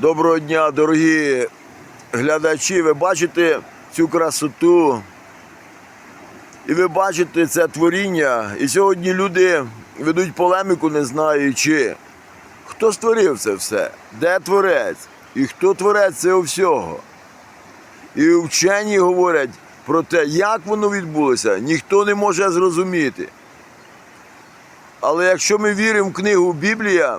Доброго дня, дорогі глядачі. Ви бачите цю красоту. І ви бачите це творіння. І сьогодні люди ведуть полеміку, не знаючи, хто створив це все, де творець і хто творець цього всього. І вчені говорять про те, як воно відбулося, ніхто не може зрозуміти. Але якщо ми віримо в книгу Біблія,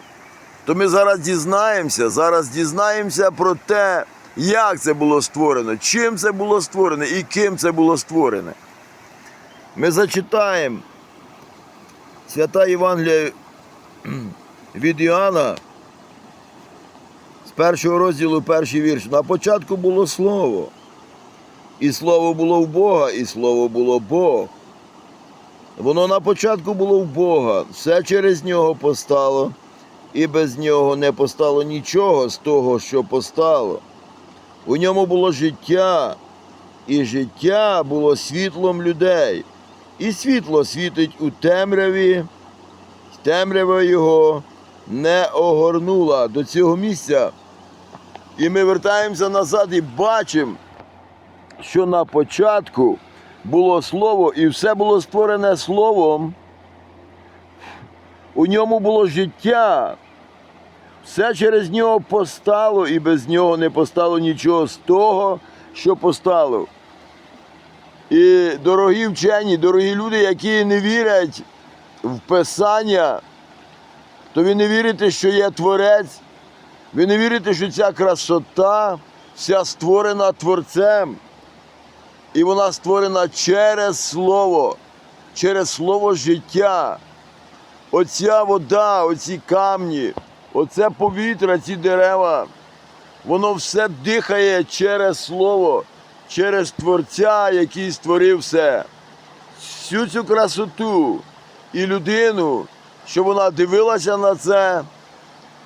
то ми зараз дізнаємося, зараз дізнаємося про те, як це було створено, чим це було створене і ким це було створене. Ми зачитаємо свята Євангелія від Іоанна з першого розділу перший вірш. На початку було слово, і слово було в Бога, і слово було Бог. Воно на початку було в Бога, все через нього постало, і без нього не постало нічого з того, що постало. У ньому було життя, і життя було світлом людей, і світло світить у темряві, темрява його не огорнула до цього місця. І ми вертаємося назад і бачимо, що на початку було слово, і все було створене словом. У ньому було життя. Все через нього постало, і без нього не постало нічого з того, що постало. І дорогі вчені, дорогі люди, які не вірять в Писання, то ви не вірите, що є Творець, ви не вірите, що ця красота вся створена Творцем. І вона створена через Слово, через Слово життя. Оця вода, оці камні, оце повітря, ці дерева, воно все дихає через Слово, через Творця, який створив все. Всю цю красоту і людину, щоб вона дивилася на це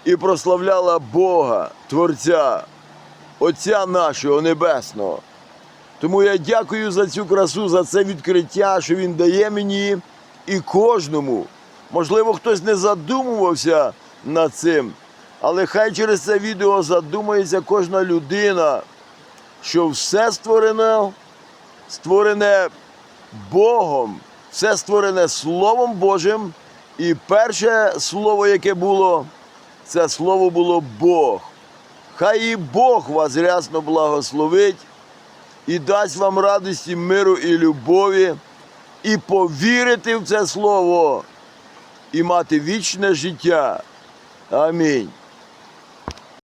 і прославляла Бога, Творця, Отця нашого Небесного. Тому я дякую за цю красу, за це відкриття, що він дає мені і кожному. Можливо, хтось не задумувався над цим, але хай через це відео задумається кожна людина, що все створене, створене Богом, все створене Словом Божим. І перше слово, яке було, це слово було Бог. Хай і Бог вас рясно благословить і дасть вам радості, миру і любові, і повірити в це слово, і мати вічне життя. Амінь.